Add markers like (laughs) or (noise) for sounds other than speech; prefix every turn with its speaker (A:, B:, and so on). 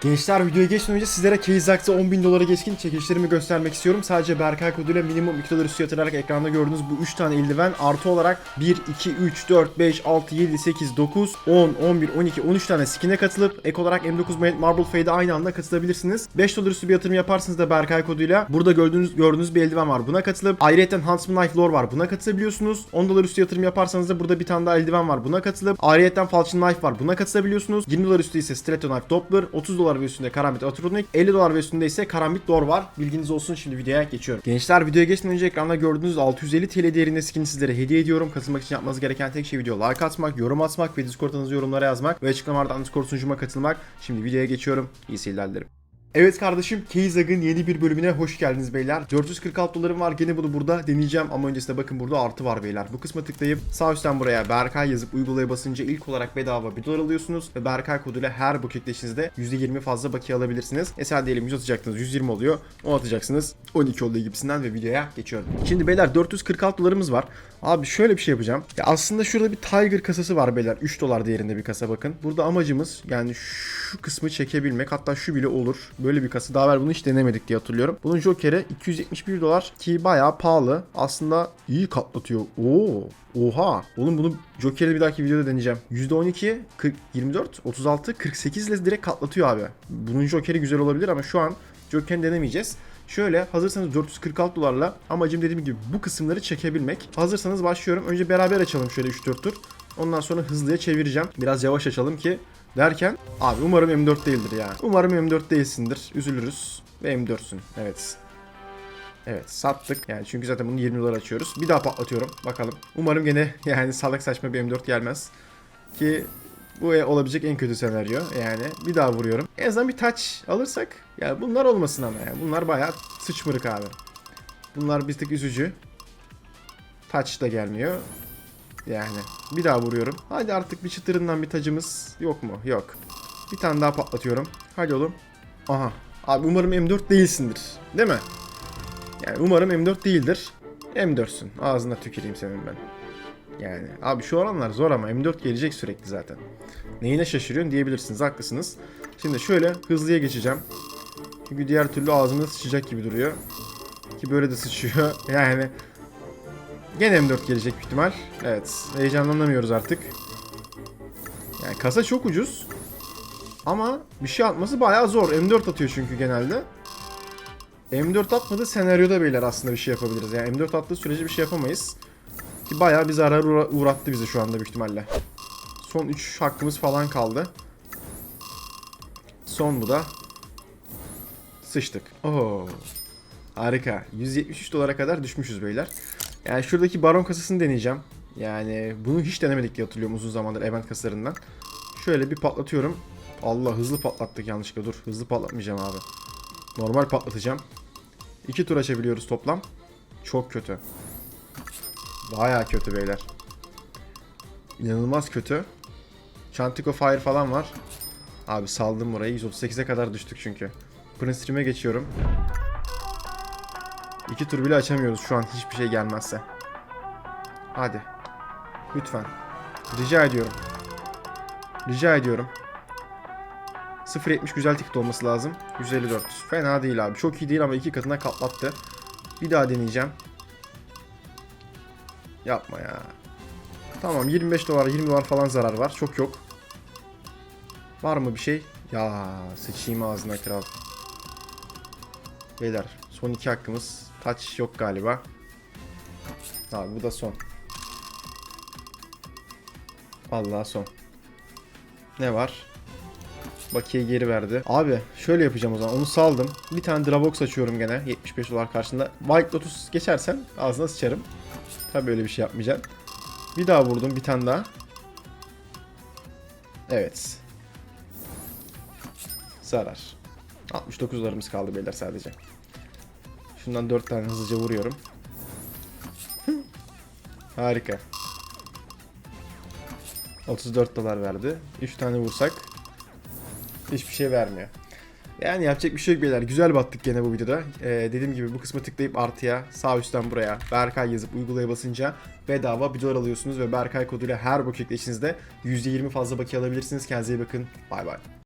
A: Gençler videoya geçmeden önce sizlere Keyzax'a 10.000 dolara geçkin çekilişlerimi göstermek istiyorum. Sadece Berkay koduyla minimum 2 dolar üstü yatırarak ekranda gördüğünüz bu 3 tane eldiven artı olarak 1, 2, 3, 4, 5, 6, 7, 8, 9, 10, 11, 12, 13 tane skin'e katılıp ek olarak M9 Matte Marble Fade'e aynı anda katılabilirsiniz. 5 dolar üstü bir yatırım yaparsınız da Berkay koduyla burada gördüğünüz gördüğünüz bir eldiven var. Buna katılıp ayrıca Huntsman Knife Lore var. Buna katılabiliyorsunuz. 10 dolar üstü yatırım yaparsanız da burada bir tane daha eldiven var. Buna katılıp ayrıca Falchion Knife var. Buna katılabiliyorsunuz. 20 dolar üstü ise Stiletto Knife Doppler, 30 dolar ve üstünde Karambit Atronik, 50 dolar ve üstünde ise Karambit Door var. Bilginiz olsun şimdi videoya geçiyorum. Gençler videoya geçmeden önce ekranda gördüğünüz 650 TL değerinde skin sizlere hediye ediyorum. Katılmak için yapmanız gereken tek şey video like atmak, yorum atmak ve Discord'ınızı yorumlara yazmak ve açıklamalardan Discord sunucuma katılmak. Şimdi videoya geçiyorum. İyi seyirler dilerim. Evet kardeşim Keizag'ın yeni bir bölümüne hoş geldiniz beyler. 446 dolarım var gene bunu burada deneyeceğim ama öncesinde bakın burada artı var beyler. Bu kısma tıklayıp sağ üstten buraya Berkay yazıp uygulaya basınca ilk olarak bedava 1 dolar alıyorsunuz ve Berkay koduyla her buket eşinizde %20 fazla bakiye alabilirsiniz. Mesela diyelim 100 atacaktınız 120 oluyor. 10 atacaksınız 12 oluyor gibisinden ve videoya geçiyorum. Şimdi beyler 446 dolarımız var. Abi şöyle bir şey yapacağım. Ya aslında şurada bir Tiger kasası var beyler. 3 dolar değerinde bir kasa bakın. Burada amacımız yani şu kısmı çekebilmek. Hatta şu bile olur. Böyle bir kasa. Daha evvel bunu hiç denemedik diye hatırlıyorum. Bunun Joker'i 271 dolar ki bayağı pahalı. Aslında iyi katlatıyor. Oo. Oha. Oğlum bunu Joker'i bir dahaki videoda deneyeceğim. %12, 40, 24, 36, 48 ile direkt katlatıyor abi. Bunun Joker'i güzel olabilir ama şu an Joker'i denemeyeceğiz. Şöyle hazırsanız 446 dolarla amacım dediğim gibi bu kısımları çekebilmek. Hazırsanız başlıyorum. Önce beraber açalım şöyle 3-4 tur. Ondan sonra hızlıya çevireceğim. Biraz yavaş açalım ki derken abi umarım M4 değildir ya. Umarım M4 değilsindir. Üzülürüz. Ve M4'sün. Evet. Evet sattık. Yani çünkü zaten bunu 20 dolar açıyoruz. Bir daha patlatıyorum. Bakalım. Umarım gene (laughs) yani salak saçma bir M4 gelmez. Ki bu e- olabilecek en kötü senaryo. Yani bir daha vuruyorum. En azından bir touch alırsak. Yani bunlar olmasın ama yani. Bunlar bayağı sıçmırık abi. Bunlar bir tık üzücü. Touch da gelmiyor. Yani bir daha vuruyorum. Hadi artık bir çıtırından bir tacımız yok mu? Yok. Bir tane daha patlatıyorum. Hadi oğlum. Aha. Abi umarım M4 değilsindir. Değil mi? Yani umarım M4 değildir. M4'sün. Ağzına tüküreyim senin ben. Yani abi şu oranlar zor ama M4 gelecek sürekli zaten. Neyine şaşırıyorsun diyebilirsiniz. Haklısınız. Şimdi şöyle hızlıya geçeceğim. Çünkü diğer türlü ağzımda sıçacak gibi duruyor. Ki böyle de sıçıyor. (laughs) Yani gene M4 gelecek ihtimal. Evet. Heyecanlanamıyoruz artık. Yani kasa çok ucuz. Ama bir şey atması bayağı zor. M4 atıyor çünkü genelde. M4 atmadığı senaryoda beyler aslında bir şey yapabiliriz. Yani M4 attığı sürece bir şey yapamayız. Ki bayağı bir zarar uğra- uğrattı bizi şu anda büyük ihtimalle. Son 3 hakkımız falan kaldı. Son bu da. Sıçtık. Oo. Harika. 173 dolara kadar düşmüşüz beyler. Yani şuradaki baron kasasını deneyeceğim. Yani bunu hiç denemedik diye hatırlıyorum uzun zamandır event kasalarından. Şöyle bir patlatıyorum. Allah hızlı patlattık yanlışlıkla dur. Hızlı patlatmayacağım abi. Normal patlatacağım. İki tur açabiliyoruz toplam. Çok kötü. Baya kötü beyler. İnanılmaz kötü. Chantico Fire falan var. Abi saldım burayı. 138'e kadar düştük çünkü. Prince Stream'e geçiyorum. İki tur bile açamıyoruz şu an hiçbir şey gelmezse. Hadi. Lütfen. Rica ediyorum. Rica ediyorum. 0.70 güzel ticket olması lazım. 154. Fena değil abi. Çok iyi değil ama iki katına katlattı. Bir daha deneyeceğim. Yapma ya. Tamam 25 dolar 20 dolar falan zarar var. Çok yok. Var mı bir şey? Ya sıçayım ağzına kral. Beyler son iki hakkımız. Touch yok galiba. Abi bu da son. Allah son. Ne var? Bakiye geri verdi. Abi şöyle yapacağım o zaman. Onu saldım. Bir tane Dravox açıyorum gene. 75 dolar karşında. White Lotus geçersen ağzına sıçarım. Tabii öyle bir şey yapmayacağım. Bir daha vurdum. Bir tane daha. Evet. Zarar. 69 dolarımız kaldı beyler sadece. Şundan 4 tane hızlıca vuruyorum. Harika. 34 dolar verdi. 3 tane vursak hiçbir şey vermiyor. Yani yapacak bir şey yok beyler. Güzel battık gene bu videoda. Ee, dediğim gibi bu kısmı tıklayıp artıya sağ üstten buraya Berkay yazıp uygulaya basınca bedava bir dolar alıyorsunuz ve Berkay koduyla her buket eşinizde %20 fazla bakiye alabilirsiniz. Kendinize iyi bakın. Bay bay.